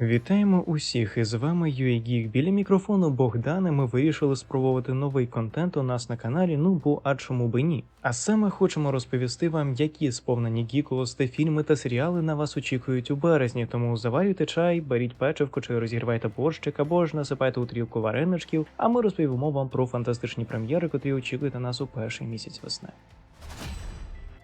Вітаємо усіх! Із вами UAGeek. Біля мікрофону Богдана ми вирішили спробувати новий контент у нас на каналі. Ну бо а чому би ні? А саме хочемо розповісти вам, які сповнені гіколости фільми та серіали на вас очікують у березні. Тому заварюйте чай, беріть печивку чи розігрівайте борщик або ж насипайте у трілку вареничків. А ми розповімо вам про фантастичні прем'єри, котрі очікують на нас у перший місяць весни.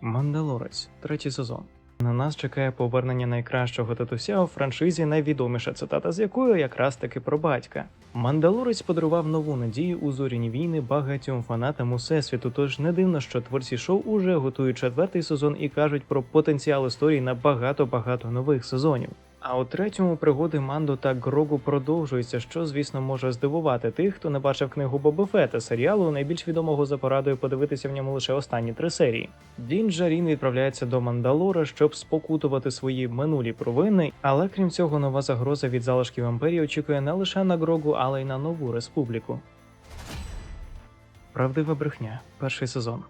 Мандалорець, третій сезон. На нас чекає повернення найкращого татуся у франшизі, найвідоміша цитата з якою якраз таки про батька. Мандалорець подарував нову надію у зоряні війни багатьом фанатам усесвіту. Тож не дивно, що творці шоу уже готують четвертий сезон і кажуть про потенціал історії на багато-багато нових сезонів. А у третьому пригоди Мандо та Грогу продовжуються, що звісно може здивувати тих, хто не бачив книгу Боба Фета, серіалу, найбільш відомого за порадою подивитися в ньому лише останні три серії. Дін Джарін відправляється до Мандалора, щоб спокутувати свої минулі провини, але крім цього, нова загроза від залишків імперії очікує не лише на Грогу, але й на нову республіку. Правдива брехня. Перший сезон.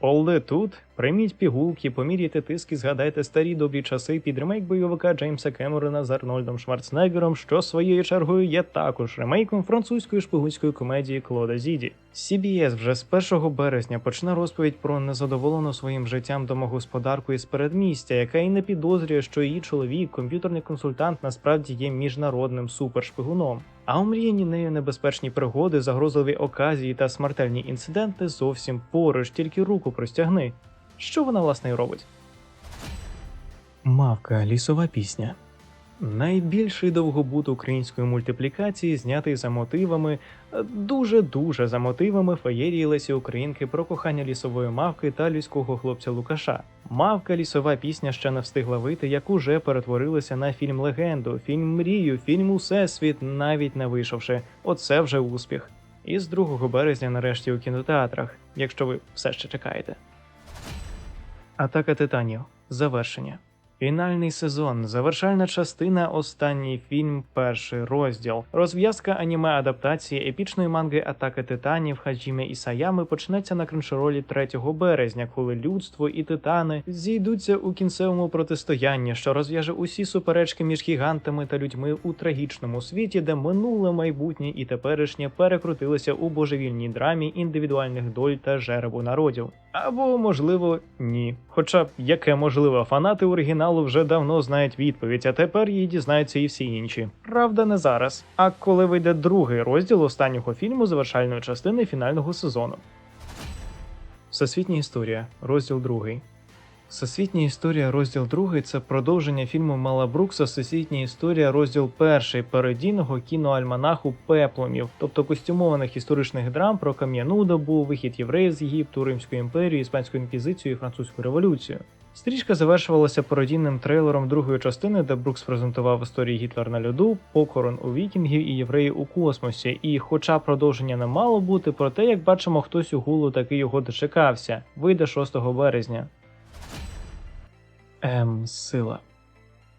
Олде тут. Прийміть пігулки, поміряйте тиск і згадайте старі добрі часи під ремейк бойовика Джеймса Кемерона з Арнольдом Шварценеггером, що своєю чергою є також ремейком французької шпигунської комедії Клода Зіді. CBS вже з 1 березня почне розповідь про незадоволену своїм життям домогосподарку із передмістя, яка і не підозрює, що її чоловік, комп'ютерний консультант, насправді є міжнародним супершпигуном. А омріяні нею небезпечні пригоди, загрозливі оказії та смертельні інциденти зовсім поруч, тільки руку простягни. Що вона власне й робить? Мавка лісова пісня. Найбільший довгобут української мультиплікації, знятий за мотивами, дуже дуже за мотивами феєрії Лесі Українки про кохання лісової мавки та людського хлопця Лукаша. Мавка лісова пісня ще не встигла вийти, як уже перетворилася на фільм легенду, фільм мрію, фільм Усесвіт, навіть не вийшовши. Оце вже успіх. І з 2 березня нарешті у кінотеатрах, якщо ви все ще чекаєте. Атака титанів. Завершення. Фінальний сезон, завершальна частина, останній фільм, перший розділ. Розв'язка аніме адаптації епічної манги Атака титанів Хаджіме Ісаями почнеться на криншоролі 3 березня, коли людство і титани зійдуться у кінцевому протистоянні, що розв'яже усі суперечки між гігантами та людьми у трагічному світі, де минуле, майбутнє і теперішнє перекрутилися у божевільній драмі індивідуальних доль та жеребу народів. Або, можливо, ні. Хоча яке можливо, фанати оригіналу вже давно знають відповідь, а тепер її дізнаються і всі інші. Правда, не зараз. А коли вийде другий розділ останнього фільму завершальної частини фінального сезону. Всесвітня історія, розділ другий. Всесвітня історія, розділ другий це продовження фільму Мела Брукса Всесвітня історія, розділ перший передійного кіноальманаху Пепломів, тобто костюмованих історичних драм про кам'яну добу, вихід євреїв з Єгипту, Римську імперію, Іспанську інквізицію і французьку революцію. Стрічка завершувалася пародійним трейлером другої частини, де Брукс презентував історії Гітлер на льоду, покорон у вікінгів і євреїв у космосі. І, хоча продовження не мало бути, проте, як бачимо, хтось у гулу таки його дочекався. Вийде 6 березня. Ем, сила.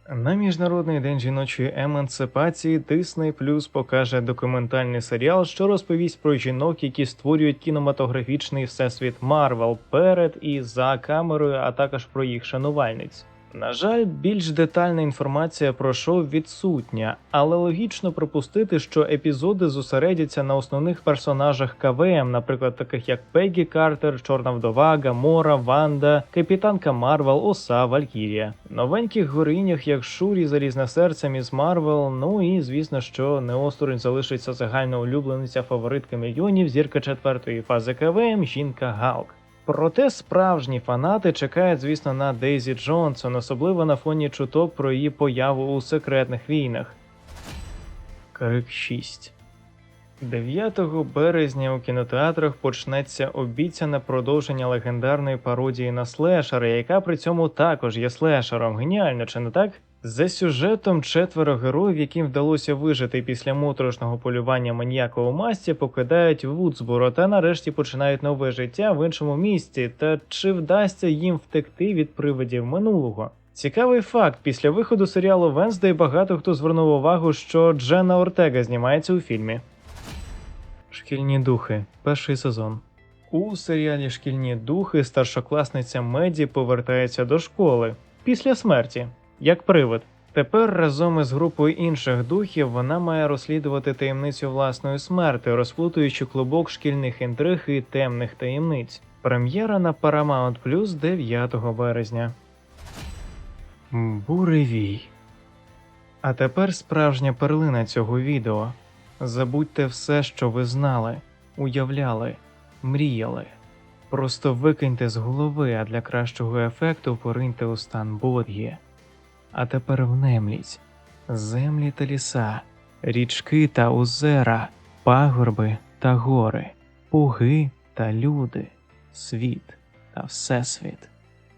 На міжнародний день жіночої емансипації Disney Plus покаже документальний серіал, що розповість про жінок, які створюють кінематографічний всесвіт Марвел перед і за камерою, а також про їх шанувальниць. На жаль, більш детальна інформація про шоу відсутня, але логічно припустити, що епізоди зосередяться на основних персонажах КВМ, наприклад, таких як Пегі Картер, Чорна вдова, Гамора, Ванда, Капітанка Марвел, Оса, Валькірія, новеньких героїнях, як Шурі, Залізне серце, Міс Марвел. Ну і звісно, що не осторонь залишиться загальна улюблениця фаворитка мільйонів, зірка четвертої фази КВМ, жінка Галк. Проте справжні фанати чекають, звісно, на Дейзі Джонсон, особливо на фоні чуток про її появу у секретних війнах. Крик 6 9 березня у кінотеатрах почнеться обіцяне продовження легендарної пародії на слешера, яка при цьому також є слешером. Геніально, чи не так? За сюжетом четверо героїв, яким вдалося вижити після моторошного полювання маніяка у масці, покидають Вудсборо та нарешті починають нове життя в іншому місці. Та чи вдасться їм втекти від привидів минулого? Цікавий факт: після виходу серіалу Венздей багато хто звернув увагу, що Дженна Ортега знімається у фільмі. Шкільні духи. Перший сезон. У серіалі Шкільні духи старшокласниця Меді повертається до школи після смерті, як привид. Тепер разом із групою інших духів вона має розслідувати таємницю власної смерти, розплутуючи клубок шкільних інтриг і темних таємниць. Прем'єра на Paramount Plus 9 березня. Буревій. А тепер справжня перлина цього відео. Забудьте все, що ви знали, уявляли, мріяли. Просто викиньте з голови, а для кращого ефекту пориньте у стан бодгі. А тепер внемліть землі та ліса, річки та озера, пагорби та гори, пуги та люди, світ та всесвіт.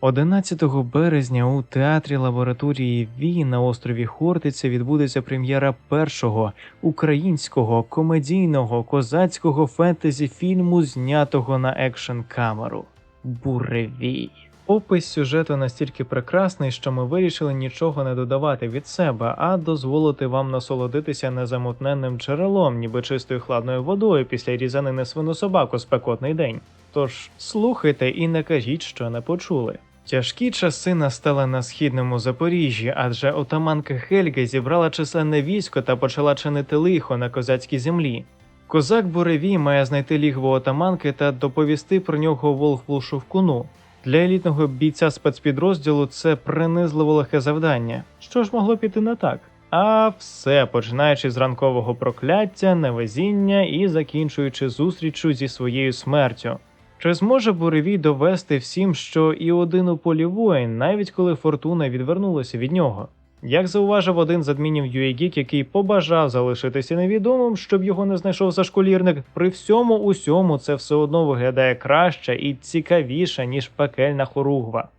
11 березня у театрі лабораторії Ві на острові Хортиця відбудеться прем'єра першого українського комедійного козацького фентезі фільму, знятого на екшн камеру Буревій. Опис сюжету настільки прекрасний, що ми вирішили нічого не додавати від себе, а дозволити вам насолодитися незамутненним джерелом, ніби чистою хладною водою після різанини свинособаку спекотний день. Тож слухайте і не кажіть, що не почули. Тяжкі часи настали на східному Запоріжжі, адже отаманка Хельга зібрала численне військо та почала чинити лихо на козацькій землі. Козак Буревій має знайти лігво отаманки та доповісти про нього Волхву Шовкуну. Для елітного бійця спецпідрозділу це принизливо легке завдання. Що ж могло піти не так? А все, починаючи з ранкового прокляття, невезіння і закінчуючи зустрічю зі своєю смертю. Чи зможе Буревій довести всім, що і один у полі воїн, навіть коли фортуна відвернулася від нього? Як зауважив один з адмінів UAGeek, який побажав залишитися невідомим, щоб його не знайшов зашколірник, при всьому усьому це все одно виглядає краще і цікавіше, ніж пекельна хоругва.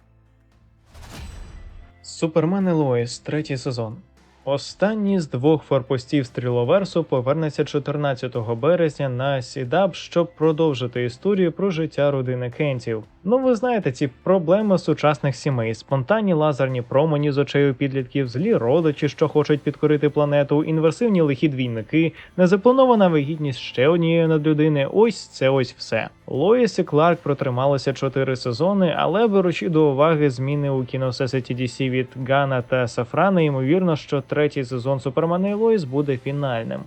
Супермен і Лоїс, третій сезон. Останній з двох форпостів стріловерсу повернеться 14 березня на Сідаб, щоб продовжити історію про життя родини Кентів. Ну ви знаєте, ці проблеми сучасних сімей, спонтанні лазерні промені з очей підлітків, злі родичі, що хочуть підкорити планету, інверсивні лихі двійники, незапланована вигідність ще однієї надлюдини. Ось це ось все. Лоїс і Кларк протрималися чотири сезони, але беручи до уваги зміни у кіносесеті DC від Гана та Сафрана, ймовірно, що третій сезон Супермена і Лоїс буде фінальним.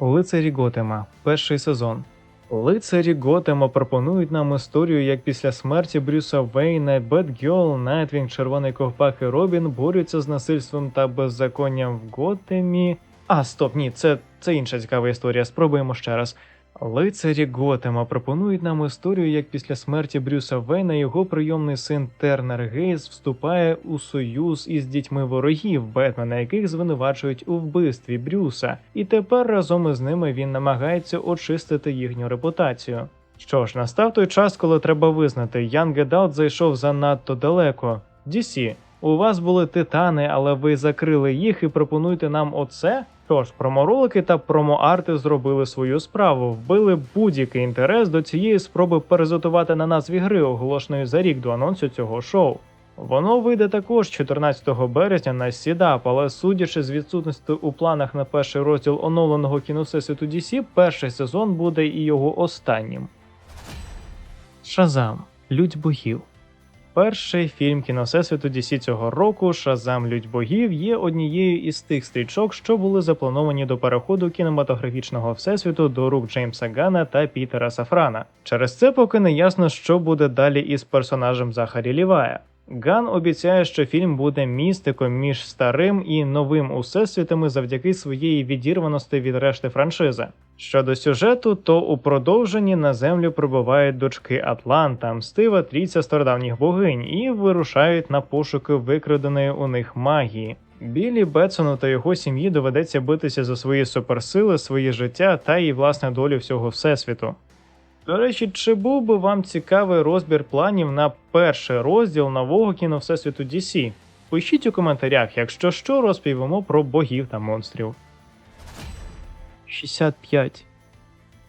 Лицарі Готема. Перший сезон. Лицарі Готема пропонують нам історію, як після смерті Брюса Вейна, Бетгьол, Найтвінг, Червоний Ковпак і Робін борються з насильством та беззаконням в Готемі. А, стоп, ні, це, це інша цікава історія. Спробуємо ще раз. Лицарі Готема пропонують нам історію, як після смерті Брюса Вейна його прийомний син Тернер Гейс вступає у союз із дітьми ворогів Бетмена, яких звинувачують у вбивстві Брюса, і тепер разом із ними він намагається очистити їхню репутацію. Що ж, настав той час, коли треба визнати, Ян Гедалт зайшов занадто далеко. DC, у вас були титани, але ви закрили їх і пропонуєте нам оце? Тож, проморолики та промоарти зробили свою справу, вбили будь-який інтерес до цієї спроби перезотувати на назві гри, оголошеної за рік до анонсу цього шоу. Воно вийде також 14 березня на Сідап, але судячи з відсутності у планах на перший розділ оновленого кіносесвіту DC, перший сезон буде і його останнім. Шазам Людь богів. Перший фільм кіносесвіту DC цього року Шазам Людь богів є однією із тих стрічок, що були заплановані до переходу кінематографічного всесвіту до рук Джеймса Гана та Пітера Сафрана. Через це поки не ясно, що буде далі із персонажем Захарі Лівая. Ган обіцяє, що фільм буде містиком між старим і новим усесвітами завдяки своєї відірваності від решти франшизи. Щодо сюжету, то у продовженні на землю прибувають дочки Атланта, мстива трійця стародавніх богинь, і вирушають на пошуки викраденої у них магії. Білі Бетсону та його сім'ї доведеться битися за свої суперсили, своє життя та і власне долю всього всесвіту. До речі, чи був би вам цікавий розбір планів на перший розділ нового кіно Всесвіту DC? Пишіть у коментарях, якщо що, розповімо про богів та монстрів. 65.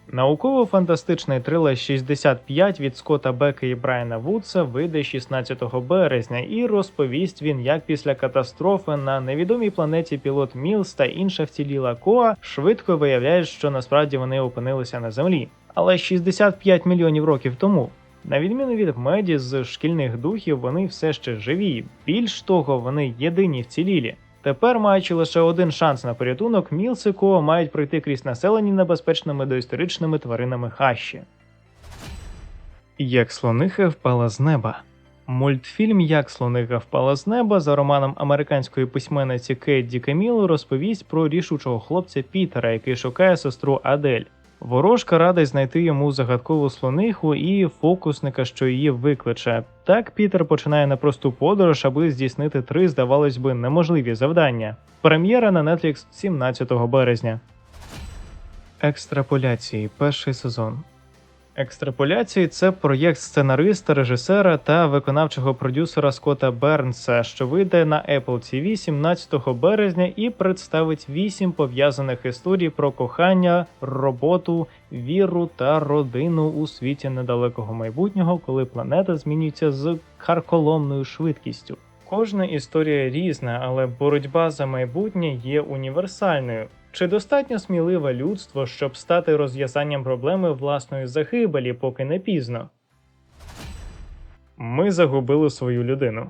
Науково-фантастичний трилер 65 від Скотта Бека і Брайана Вудса вийде 16 березня, і розповість він, як після катастрофи на невідомій планеті пілот Мілс та інша вціліла Коа швидко виявляють, що насправді вони опинилися на землі. Але 65 мільйонів років тому. На відміну від меді з шкільних духів, вони все ще живі. Більш того, вони єдині вцілілі. Тепер, маючи лише один шанс на порятунок, Мілсико мають пройти крізь населені небезпечними доісторичними тваринами хащі. Як слониха впала з неба. Мультфільм Як слониха впала з неба за романом американської письменниці Кейт Каміло розповість про рішучого хлопця Пітера, який шукає сестру Адель. Ворожка радить знайти йому загадкову слониху і фокусника, що її викличе. Так Пітер починає непросту подорож, аби здійснити три, здавалось би, неможливі завдання. Прем'єра на Netflix 17 березня. Екстраполяції. Перший сезон. Екстраполяції це проєкт сценариста, режисера та виконавчого продюсера Скотта Бернса, що вийде на Apple TV 17 березня і представить вісім пов'язаних історій про кохання, роботу, віру та родину у світі недалекого майбутнього, коли планета змінюється з карколомною швидкістю. Кожна історія різна, але боротьба за майбутнє є універсальною. Чи достатньо сміливе людство, щоб стати розв'язанням проблеми власної загибелі, поки не пізно? Ми загубили свою людину.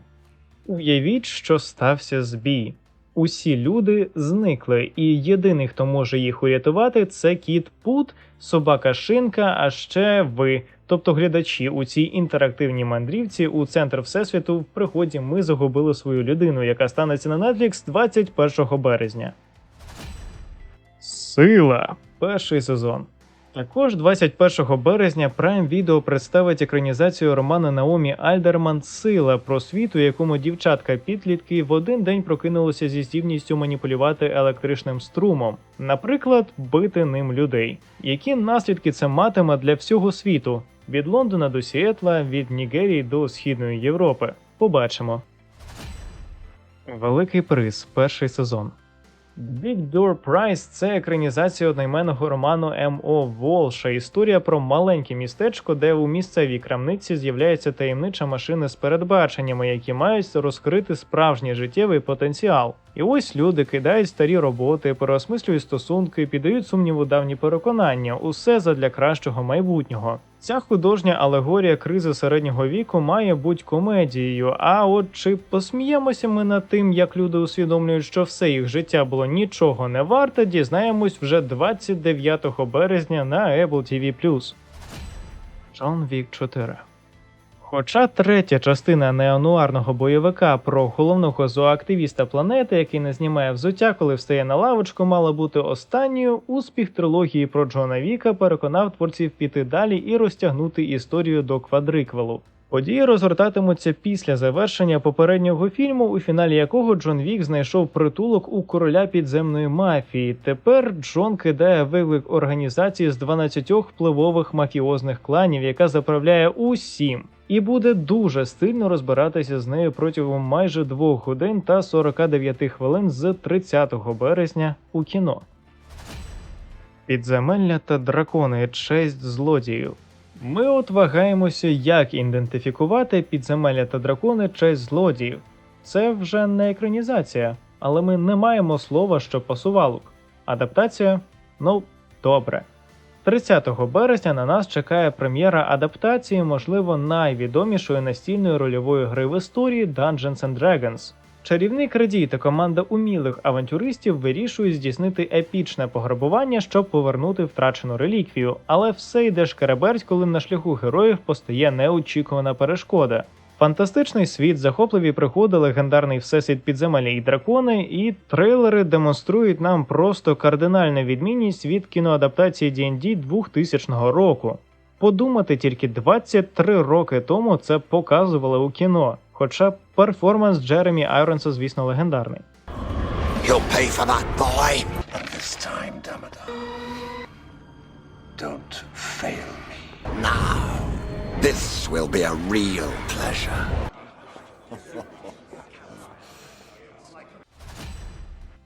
Уявіть, що стався збій. Усі люди зникли, і єдиний, хто може їх урятувати, це кіт Пут, собака Шинка, а ще ви, тобто глядачі у цій інтерактивній мандрівці у центр всесвіту в пригоді ми загубили свою людину, яка станеться на Netflix 21 березня. Сила. Перший сезон. Також 21 березня Prime Video представить екранізацію роману Наомі Альдерман Сила про світ, у якому дівчатка підлітки в один день прокинулися зі здібністю маніпулювати електричним струмом, наприклад, бити ним людей. Які наслідки це матиме для всього світу від Лондона до Сіетла, від Нігерії до Східної Європи? Побачимо. Великий приз. Перший сезон. Big Door Prize – це екранізація одноіменного роману М.О. Волша. Історія про маленьке містечко, де у місцевій крамниці з'являється таємнича машина з передбаченнями, які мають розкрити справжній життєвий потенціал. І ось люди кидають старі роботи, переосмислюють стосунки, піддають сумніву давні переконання, усе задля кращого майбутнього. Ця художня алегорія кризи середнього віку має бути комедією. А от чи посміємося ми над тим, як люди усвідомлюють, що все їх життя було нічого не варте, дізнаємось вже 29 березня на Apple TV+. Джон Вік 4 Хоча третя частина неонуарного бойовика про головного зооактивіста планети, який не знімає взуття, коли встає на лавочку, мала бути останньою, успіх трилогії про Джона Віка переконав творців піти далі і розтягнути історію до квадриквелу. Події розгортатимуться після завершення попереднього фільму, у фіналі якого Джон Вік знайшов притулок у короля підземної мафії. Тепер Джон кидає виклик організації з 12 впливових мафіозних кланів, яка заправляє усім, і буде дуже стильно розбиратися з нею протягом майже двох годин та 49 хвилин з 30 березня у кіно. Підземелля та дракони честь злодіїв. Ми от вагаємося, як ідентифікувати підземелля та дракони честь злодіїв. Це вже не екранізація, але ми не маємо слова, що пасувало. б. Адаптація? Ну, добре. 30 березня на нас чекає прем'єра адаптації, можливо, найвідомішої настільної рольової гри в історії Dungeons and Dragons. Чарівний крадій та команда умілих авантюристів вирішують здійснити епічне пограбування, щоб повернути втрачену реліквію, але все йде шкереберть, коли на шляху героїв постає неочікувана перешкода. Фантастичний світ, захопливі пригоди, легендарний всесвіт підземелля і дракони, і трейлери демонструють нам просто кардинальну відмінність від кіноадаптації D&D 2000 року. Подумати тільки 23 роки тому це показували у кіно. Хоча перформанс Джеремі Айронса, звісно, легендарний. You'll pay for that, boy. But this time, Damodar, don't fail me. Now, this will be a real pleasure.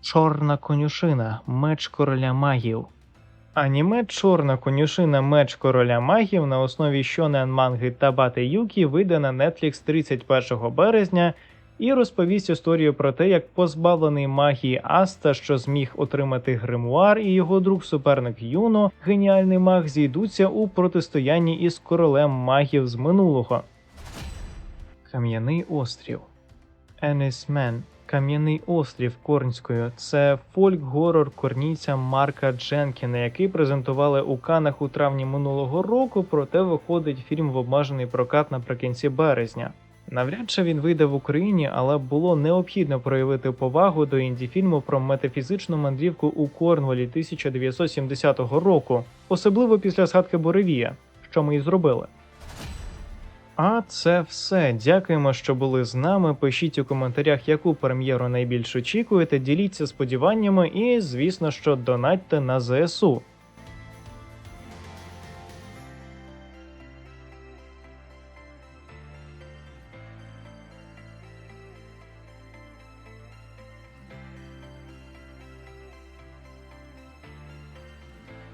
Чорна конюшина меч короля магів. Аніме Чорна конюшина меч короля магів на основі Shonen манги Табате Юкі вийде на Netflix 31 березня. і розповість історію про те, як позбавлений магії Аста, що зміг отримати гримуар, і його друг суперник Юно, геніальний маг, зійдуться у протистоянні із королем магів з минулого. Кам'яний острів. Енісмен. Кам'яний острів Корнською це фольк-горор корнійця Марка Дженкіна, який презентували у Канах у травні минулого року, проте виходить фільм в обмежений прокат наприкінці березня. Навряд чи він вийде в Україні, але було необхідно проявити повагу до інді-фільму про метафізичну мандрівку у Корнволі 1970 року, особливо після згадки Буревія, що ми і зробили. А це все. Дякуємо, що були з нами. Пишіть у коментарях, яку прем'єру найбільше очікуєте, діліться сподіваннями і, звісно, що донатьте на ЗСУ.